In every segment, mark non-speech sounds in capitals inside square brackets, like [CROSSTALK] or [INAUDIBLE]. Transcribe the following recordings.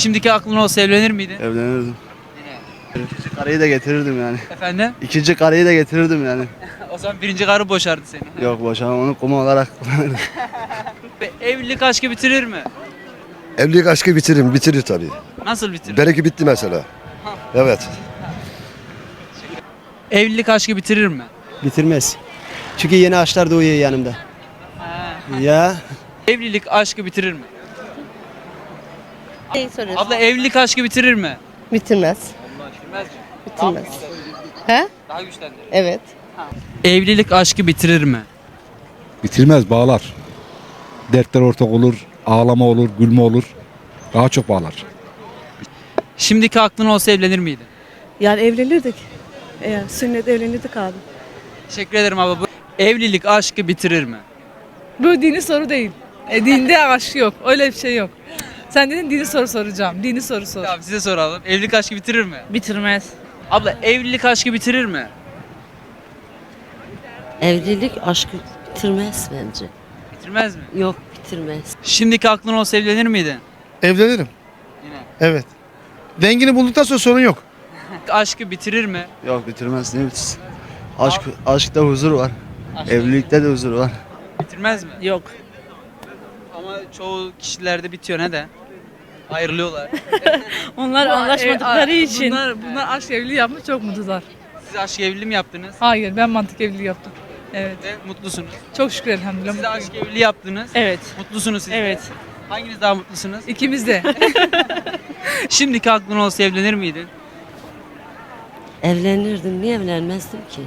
Şimdiki aklın olsa evlenir miydin? Evlenirdim. İkinci karıyı da getirirdim yani. Efendim? İkinci karıyı da getirirdim yani. [LAUGHS] o zaman birinci karı boşardı seni. Yok boşanma onu kuma olarak kullanırdım. Ve Evlilik aşkı bitirir mi? Evlilik aşkı bitirir, bitirir tabii. Nasıl bitirir? Benimki bitti mesela. Evet. Evlilik aşkı bitirir mi? Bitirmez. Çünkü yeni ağaçlar doğuyor yanımda. Ya Evlilik aşkı bitirir mi? Neyi soruyorsun? Abla evlilik aşkı bitirir mi? Bitirmez. Bitirmez mi? Bitirmez. He? Daha güçlendirir. Evet. Evlilik aşkı bitirir mi? Bitirmez bağlar. Dertler ortak olur, ağlama olur, gülme olur. Daha çok bağlar. Şimdiki aklın olsa evlenir miydin? Yani evlenirdik. Eğer sünnet evlenirdik abi. Teşekkür ederim abla. Bu evlilik aşkı bitirir mi? Bu dini soru değil. E, dinde aşk yok. Öyle bir şey yok. Sen dedin dini soru soracağım. Dini soru sor. Tamam size soralım. Evlilik aşkı bitirir mi? Bitirmez. Abla evlilik aşkı bitirir mi? Evlilik aşkı bitirmez bence. Bitirmez mi? Yok bitirmez. Şimdiki aklın olsa evlenir miydin? Evlenirim. Yine. Evet. Dengini bulduktan sonra sorun yok. [LAUGHS] Aşkı bitirir mi? Yok bitirmez ne bitirsin. Aşk, aşkta huzur var. Aşkı Evlilikte de huzur var. bitirmez mi? Yok. Ama çoğu kişilerde bitiyor neden? Ayrılıyorlar. [LAUGHS] Onlar anlaşmadıkları için. Bunlar, bunlar aşk evliliği yapmış çok mutlular. Siz aşk evliliği mi yaptınız? Hayır ben mantık evliliği yaptım. Evet. Ve mutlusunuz. Çok şükür elhamdülillah. Siz mutluyum. aşk evliliği yaptınız. Evet. Mutlusunuz siz. de. Evet. Hanginiz daha mutlusunuz? İkimiz de. [LAUGHS] Şimdiki aklın olsa evlenir miydin? Evlenirdim. Niye evlenmezdim ki?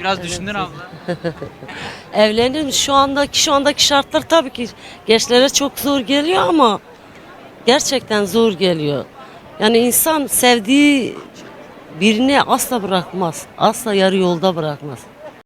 Biraz düşündün abla. [LAUGHS] Evlenirdim. Şu andaki şu andaki şartlar tabii ki gençlere çok zor geliyor ama gerçekten zor geliyor. Yani insan sevdiği birini asla bırakmaz. Asla yarı yolda bırakmaz.